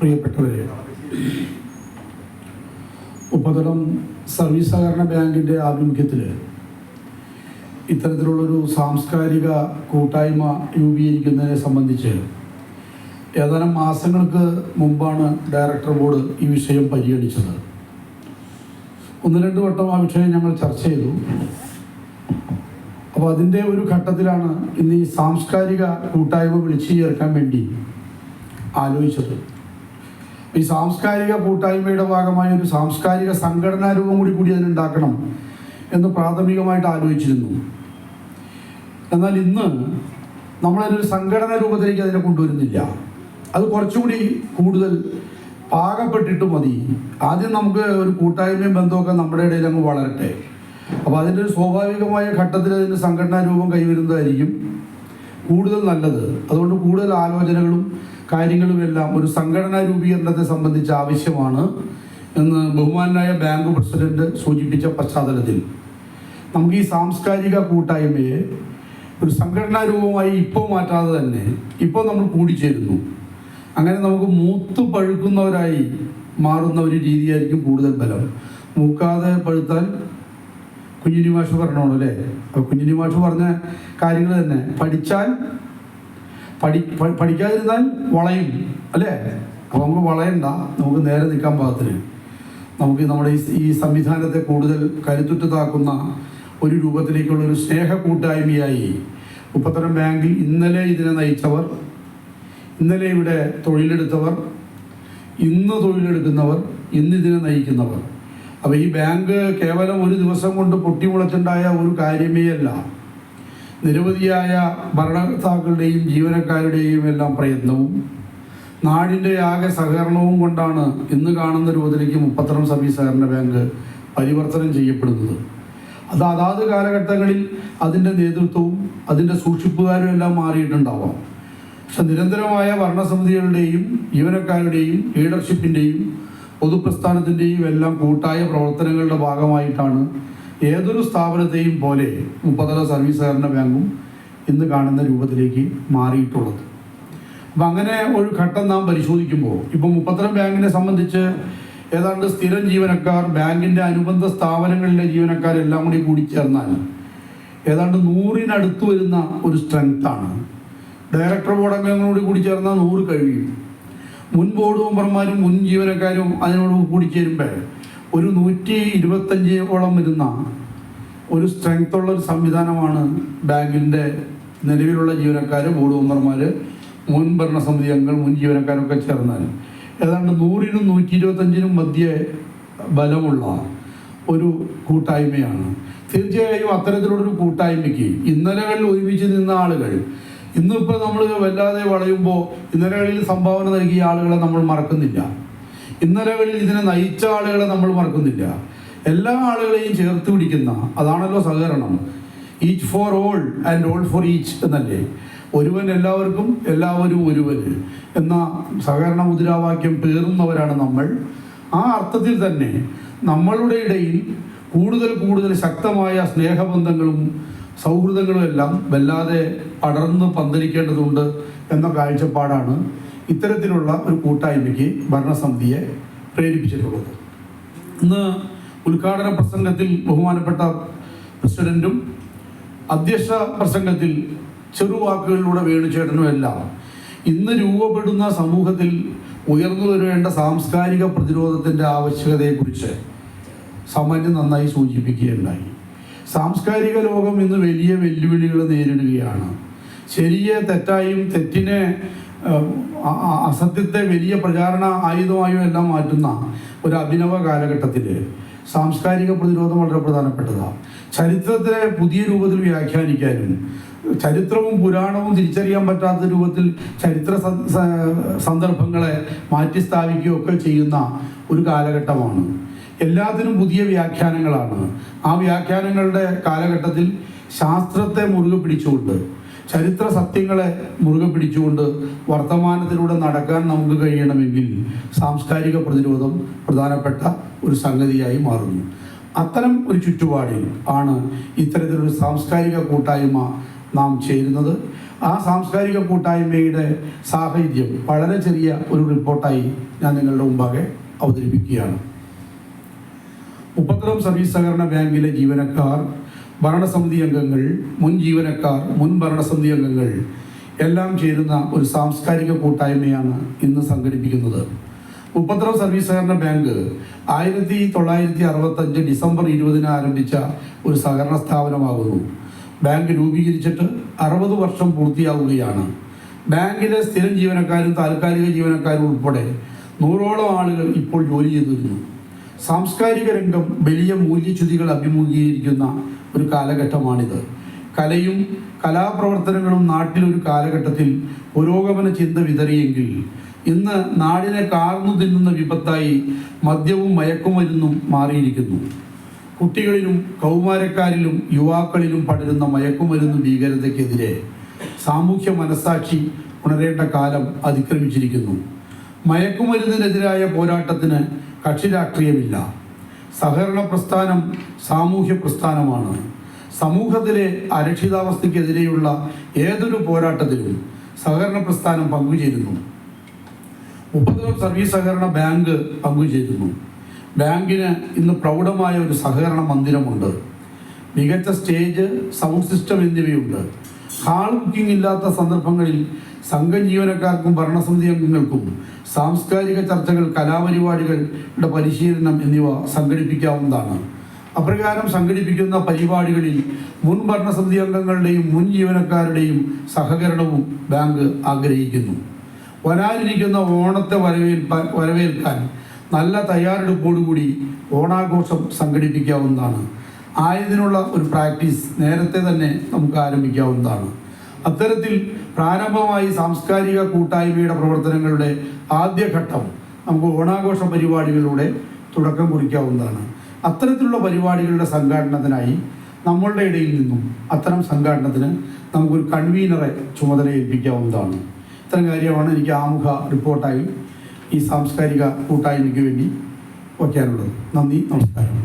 പ്രിയപ്പെട്ടവരെ ഉപതലം സർവീസ് സഹകരണ ബാങ്കിന്റെ ആഭിമുഖ്യത്തിൽ ഇത്തരത്തിലുള്ളൊരു സാംസ്കാരിക കൂട്ടായ്മ രൂപീകരിക്കുന്നതിനെ സംബന്ധിച്ച് ഏതാനും മാസങ്ങൾക്ക് മുമ്പാണ് ഡയറക്ടർ ബോർഡ് ഈ വിഷയം പരിഗണിച്ചത്. ഒന്ന് രണ്ട് വട്ടം ആ വിഷയം ഞങ്ങൾ ചർച്ച ചെയ്തു. അപ്പോൾ അതിന്റെ ഒരു ഘട്ടത്തിലാണ് ഇന്ന് ഈ സാംസ്കാരിക കൂട്ടായ്മ വിളിച്ചു ചേർക്കാൻ വേണ്ടി ആലോചിച്ചത്. ഈ സാംസ്കാരിക കൂട്ടായ്മയുടെ ഭാഗമായ ഒരു സാംസ്കാരിക സംഘടനാ രൂപം കൂടി കൂടി അതിനുണ്ടാക്കണം എന്ന് പ്രാഥമികമായിട്ട് ആലോചിച്ചിരുന്നു. എന്നാൽ ഇന്ന് നമ്മളതിനൊരു സംഘടനാ രൂപത്തിലേക്ക് അതിനെ കൊണ്ടുവരുന്നില്ല. അത് കുറച്ചുകൂടി കൂടുതൽ പാകപ്പെട്ടിട്ട് മതി. ആദ്യം നമുക്ക് ഒരു കൂട്ടായ്മയും ബന്ധമൊക്കെ നമ്മുടെ ഇടയിൽ അങ്ങ് വളരട്ടെ. അപ്പോൾ അതിന്റെ ഒരു സ്വാഭാവികമായ ഘട്ടത്തിൽ അതിന്റെ സംഘടനാ രൂപം കൈവരുന്നതായിരിക്കും കൂടുതൽ നല്ലത്. അതുകൊണ്ട് കൂടുതൽ ആലോചനകളും കാര്യങ്ങളും എല്ലാം ഒരു സംഘടനാ രൂപീകരണത്തെ സംബന്ധിച്ച് ആവശ്യമാണ് എന്ന് ബഹുമാനായ ബാങ്ക് പ്രസിഡന്റ് സൂചിപ്പിച്ച പശ്ചാത്തലത്തിൽ. നമുക്ക് ഈ സാംസ്കാരിക കൂട്ടായ്മയെ ഒരു സംഘടനാ രൂപമായി ഇപ്പോൾ മാറ്റാതെ തന്നെ ഇപ്പോൾ നമ്മൾ കൂടിച്ചേരുന്നു. അങ്ങനെ നമുക്ക് മൂത്ത് പഴുക്കുന്നവരായി മാറുന്ന ഒരു രീതിയായിരിക്കും കൂടുതൽ ബലം. മൂക്കാതെ പഴുത്താൽ കുഞ്ഞിനി മാഷ് പറഞ്ഞോളൂ അല്ലേ? കുഞ്ഞിനി മാഷ് പറഞ്ഞ കാര്യങ്ങൾ തന്നെ. പഠിച്ചാൽ പഠി പഠിക്കാതിരുന്നാൽ വളയും അല്ലേ? അപ്പോൾ നമുക്ക് വളയണ്ട നമുക്ക് നേരെ നിൽക്കാൻ പാകത്തിന്. നമുക്ക് നമ്മുടെ ഈ സംവിധാനത്തെ കൂടുതൽ കരുത്തുറ്റതാക്കുന്ന ഒരു രൂപത്തിലേക്കുള്ള ഒരു സ്നേഹ കൂട്ടായ്മയായി മുപ്പത്തരം ബാങ്കിൽ ഇന്നലെ ഇതിനെ നയിച്ചവർ ഇന്നലെ ഇവിടെ തൊഴിലെടുത്തവർ ഇന്ന് തൊഴിലെടുക്കുന്നവർ ഇന്ന് ഇതിനെ നയിക്കുന്നവർ. അപ്പോൾ ഈ ബാങ്ക് കേവലം ഒരു ദിവസം കൊണ്ട് പൊട്ടിമുളച്ചുണ്ടായ ഒരു കാര്യമേ അല്ല. നിരവധിയായ ഭരണകർത്താക്കളുടെയും ജീവനക്കാരുടെയും എല്ലാം പ്രയത്നവും നാടിന്റെ ആകെ സഹകരണവും കൊണ്ടാണ് ഇന്ന് കാണുന്ന രൂപത്തിലേക്ക് മുപ്പത്തരം സർവീസ് സഹകരണ ബാങ്ക് പരിവർത്തനം ചെയ്യപ്പെടുന്നത്. അത് അതാത് കാലഘട്ടങ്ങളിൽ അതിന്റെ നേതൃത്വവും അതിന്റെ സൂക്ഷിപ്പുകാരും എല്ലാം മാറിയിട്ടുണ്ടാവാം. പക്ഷെ നിരന്തരമായ ഭരണസമിതികളുടെയും ജീവനക്കാരുടെയും ലീഡർഷിപ്പിന്റെയും പൊതുപ്രസ്ഥാനത്തിന്റെയും എല്ലാം കൂട്ടായ പ്രവർത്തനങ്ങളുടെ ഭാഗമായിട്ടാണ് ഏതൊരു സ്ഥാപനത്തെയും പോലെ മുപ്പതല സർവീസ് സഹകരണ ബാങ്കും ഇന്ന് കാണുന്ന രൂപത്തിലേക്ക് മാറിയിട്ടുള്ളത്. അപ്പം അങ്ങനെ ഒരു ഘട്ടം നാം പരിശോധിക്കുമ്പോൾ ഇപ്പം മുപ്പത്തരം ബാങ്കിനെ സംബന്ധിച്ച് ഏതാണ്ട് സ്ഥിരം ജീവനക്കാർ ബാങ്കിന്റെ അനുബന്ധ സ്ഥാപനങ്ങളിലെ ജീവനക്കാരെല്ലാം കൂടി കൂടി ചേർന്നാൽ ഏതാണ്ട് നൂറിനടുത്ത് വരുന്ന ഒരു സ്ട്രെങ്ത്താണ് ഡയറക്ടർ ബോർഡ് അംഗങ്ങളോട് കൂടി ചേർന്നാൽ നൂറ് കഴിയും. മുൻ ബോർഡ് മെമ്പർമാരും മുൻ ജീവനക്കാരും അതിനോട് കൂടി ചേരുമ്പോൾ ഒരു നൂറ്റി ഇരുപത്തഞ്ചോളം വരുന്ന ഒരു സ്ട്രെങ്ത് ഉള്ള ഒരു സംവിധാനമാണ് ബാങ്കിന്റെ നിലവിലുള്ള ജീവനക്കാർ ബോർഡ് മെമ്പർമാർ മുൻ ഭരണസമിതി അംഗങ്ങൾ മുൻ ജീവനക്കാരൊക്കെ ചേർന്നാൽ ഏതാണ്ട് നൂറിനും നൂറ്റി ഇരുപത്തഞ്ചിനും മധ്യേ ബലമുള്ള ഒരു കൂട്ടായ്മയാണ്. തീർച്ചയായും അത്തരത്തിലുള്ളൊരു കൂട്ടായ്മയ്ക്ക് ഇന്നലകളിൽ ഒരുമിച്ച് നിന്ന ആളുകൾ ഇന്നിപ്പോൾ നമ്മൾ വല്ലാതെ വളയുമ്പോൾ ഇന്നലകളിൽ സംഭാവന നൽകിയ ആളുകളെ നമ്മൾ മറക്കുന്നില്ല. ഇന്നലകളിൽ ഇതിനെ നയിച്ച ആളുകളെ നമ്മൾ മറക്കുന്നില്ല. എല്ലാ ആളുകളെയും ചേർത്ത് പിടിക്കുന്ന അതാണല്ലോ സഹകരണം. Each for all and all for each എന്നല്ലേ? ഒരുവൻ എല്ലാവർക്കും എല്ലാവരും ഒരുവൻ എന്ന സഹകരണ മുദ്രാവാക്യം പേറുന്നവരാണ് നമ്മൾ. ആ അർത്ഥത്തിൽ തന്നെ നമ്മളുടെ ഇടയിൽ കൂടുതൽ കൂടുതൽ ശക്തമായ സ്നേഹബന്ധങ്ങളും സൗഹൃദങ്ങളും എല്ലാം വല്ലാതെ പടർന്ന് പന്തലിക്കേണ്ടതുണ്ട് എന്ന കാഴ്ചപ്പാടാണ് ഇത്തരത്തിലുള്ള ഒരു കൂട്ടായ്മയ്ക്ക് ഭരണസമിതിയെ പ്രേരിപ്പിച്ചിട്ടുള്ളത്. ഇന്ന് ഉദ്ഘാടന പ്രസംഗത്തിൽ ബഹുമാനപ്പെട്ട പ്രസിഡന്റും അധ്യക്ഷ പ്രസംഗത്തിൽ ചെറുവാക്കുകളിലൂടെ വേണുചേട്ടനും എല്ലാം ഇന്ന് രൂപപ്പെടുന്ന സമൂഹത്തിൽ ഉയർന്നു വരേണ്ട സാംസ്കാരിക പ്രതിരോധത്തിന്റെ ആവശ്യകതയെക്കുറിച്ച് സാമാന്യം നന്നായി സൂചിപ്പിക്കുകയുണ്ടായി. സാംസ്കാരിക ലോകം ഇന്ന് വലിയ വെല്ലുവിളികൾ നേരിടുകയാണ്. ശരിയെ തെറ്റായും തെറ്റിനെ അസത്യത്തെ വലിയ പ്രചാരണ ആയുധമായും എല്ലാം മാറ്റുന്ന ഒരു അഭിനവ കാലഘട്ടത്തിൽ സാംസ്കാരിക പ്രതിരോധം വളരെ പ്രധാനപ്പെട്ടതാണ് ചരിത്രത്തെ പുതിയ രൂപത്തിൽ വ്യാഖ്യാനിക്കാനും ചരിത്രവും പുരാണവും തിരിച്ചറിയാൻ പറ്റാത്ത രൂപത്തിൽ ചരിത്ര സന്ദർഭങ്ങളെ മാറ്റി സ്ഥാപിക്കുകയൊക്കെ ചെയ്യുന്ന ഒരു കാലഘട്ടമാണ്. എല്ലാത്തിനും പുതിയ വ്യാഖ്യാനങ്ങളാണ്. ആ വ്യാഖ്യാനങ്ങളുടെ കാലഘട്ടത്തിൽ ശാസ്ത്രത്തെ മുറുകെ പിടിച്ചുകൊണ്ട് ചരിത്ര സത്യങ്ങളെ മുറുകെ പിടിച്ചുകൊണ്ട് വർത്തമാനത്തിലൂടെ നടക്കാൻ നമുക്ക് കഴിയണമെങ്കിൽ സാംസ്കാരിക പ്രതിരോധം പ്രധാനപ്പെട്ട ഒരു സംഗതിയായി മാറുന്നു. അത്തരം ഒരു ചുറ്റുപാടിൽ ആണ് ഇത്തരത്തിലൊരു സാംസ്കാരിക കൂട്ടായ്മ നാം ചേരുന്നത്. ആ സാംസ്കാരിക കൂട്ടായ്മയുടെ സാഹചര്യം വളരെ ചെറിയ ഒരു റിപ്പോർട്ടായി ഞാൻ നിങ്ങളുടെ മുമ്പാകെ അവതരിപ്പിക്കുകയാണ്. മുപ്പത്തരം സർവീസ് സഹകരണ ബാങ്കിലെ ജീവനക്കാർ ഭരണസമിതി അംഗങ്ങൾ മുൻ ജീവനക്കാർ മുൻ ഭരണസമിതി അംഗങ്ങൾ എല്ലാം ചേരുന്ന ഒരു സാംസ്കാരിക കൂട്ടായ്മയാണ് ഇന്ന് സംഘടിപ്പിക്കുന്നത്. ഉപദ്രവ സർവീസ് സഹകരണ ബാങ്ക് ആയിരത്തി തൊള്ളായിരത്തി അറുപത്തഞ്ച് ഡിസംബർ ഇരുപതിന് ആരംഭിച്ച ഒരു സഹകരണ സ്ഥാപനമാകുന്നു. ബാങ്ക് രൂപീകരിച്ചിട്ട് അറുപത് വർഷം പൂർത്തിയാവുകയാണ്. ബാങ്കിലെ സ്ഥിരം ജീവനക്കാരും താൽക്കാലിക ജീവനക്കാരും ഉൾപ്പെടെ നൂറോളം ആളുകൾ ഇപ്പോൾ ജോലി ചെയ്തു വരുന്നു സാംസ്കാരിക രംഗം വലിയ മൂല്യച്യുതികൾ അഭിമുഖീകരിക്കുന്ന ഒരു കാലഘട്ടമാണിത്. കലയും കലാപ്രവർത്തനങ്ങളും നാട്ടിലൊരു കാലഘട്ടത്തിൽ പുരോഗമന ചിന്ത വിതറിയെങ്കിൽ ഇന്ന് നാടിനെ കാർന്നു തിന്നുന്ന വിപത്തായി മദ്യവും മയക്കുമരുന്നും മാറിയിരിക്കുന്നു. കുട്ടികളിലും കൗമാരക്കാരിലും യുവാക്കളിലും പടരുന്ന മയക്കുമരുന്ന് ഭീകരതയ്ക്കെതിരെ സാമൂഹ്യ മനസാക്ഷി ഉണരേണ്ട കാലം അതിക്രമിച്ചിരിക്കുന്നു. മയക്കുമരുന്നിനെതിരായ പോരാട്ടത്തിന് കക്ഷി രാഷ്ട്രീയമില്ല സഹകരണ പ്രസ്ഥാനം സാമൂഹ്യ പ്രസ്ഥാനമാണ്. സമൂഹത്തിലെ അരക്ഷിതാവസ്ഥയ്ക്കെതിരെയുള്ള ഏതൊരു പോരാട്ടത്തിലും സഹകരണ പ്രസ്ഥാനം പങ്കുചേരുന്നു. മുപ്പതോളം സർവീസ് സഹകരണ ബാങ്ക് പങ്കുചേരുന്നു. ബാങ്കിന് ഇന്ന് പ്രൗഢമായ ഒരു സഹകരണ മന്ദിരമുണ്ട്. മികച്ച സ്റ്റേജ് സൗണ്ട് സിസ്റ്റം എന്നിവയുണ്ട്. ഹാൾ ബുക്കിംഗ് ഇല്ലാത്ത സന്ദർഭങ്ങളിൽ സംഘം ജീവനക്കാർക്കും ഭരണസമിതി അംഗങ്ങൾക്കും സാംസ്കാരിക ചർച്ചകൾ കലാപരിപാടികളുടെ പരിശീലനം എന്നിവ സംഘടിപ്പിക്കാവുന്നതാണ്. അപ്രകാരം സംഘടിപ്പിക്കുന്ന പരിപാടികളിൽ മുൻ ഭരണസമിതി അംഗങ്ങളുടെയും മുൻ ജീവനക്കാരുടെയും സഹകരണവും ബാങ്ക് ആഗ്രഹിക്കുന്നു. വരാനിരിക്കുന്ന ഓണത്തെ വരവേൽപ്പാൻ വരവേൽക്കാൻ നല്ല തയ്യാറെടുപ്പോടുകൂടി ഓണാഘോഷം സംഘടിപ്പിക്കാവുന്നതാണ്. ആയതിനുള്ള ഒരു പ്രാക്ടീസ് നേരത്തെ തന്നെ നമുക്ക് ആരംഭിക്കാവുന്നതാണ്. അത്തരത്തിൽ പ്രാരംഭമായി സാംസ്കാരിക കൂട്ടായ്മയുടെ പ്രവർത്തനങ്ങളുടെ ആദ്യഘട്ടം നമുക്ക് ഓണാഘോഷ പരിപാടികളിലൂടെ തുടക്കം കുറിക്കാവുന്നതാണ്. അത്തരത്തിലുള്ള പരിപാടികളുടെ സംഘാടനത്തിനായി നമ്മളുടെ ഇടയിൽ നിന്നും അത്തരം സംഘാടനത്തിന് നമുക്കൊരു കൺവീനറെ ചുമതല ഏൽപ്പിക്കാവുന്നതാണ് ഇത്തരം കാര്യമാണ് എനിക്ക് ആമുഖ റിപ്പോർട്ടായി ഈ സാംസ്കാരിക കൂട്ടായ്മയ്ക്ക് വേണ്ടി വയ്ക്കാനുള്ളത്. നന്ദി നമസ്കാരം.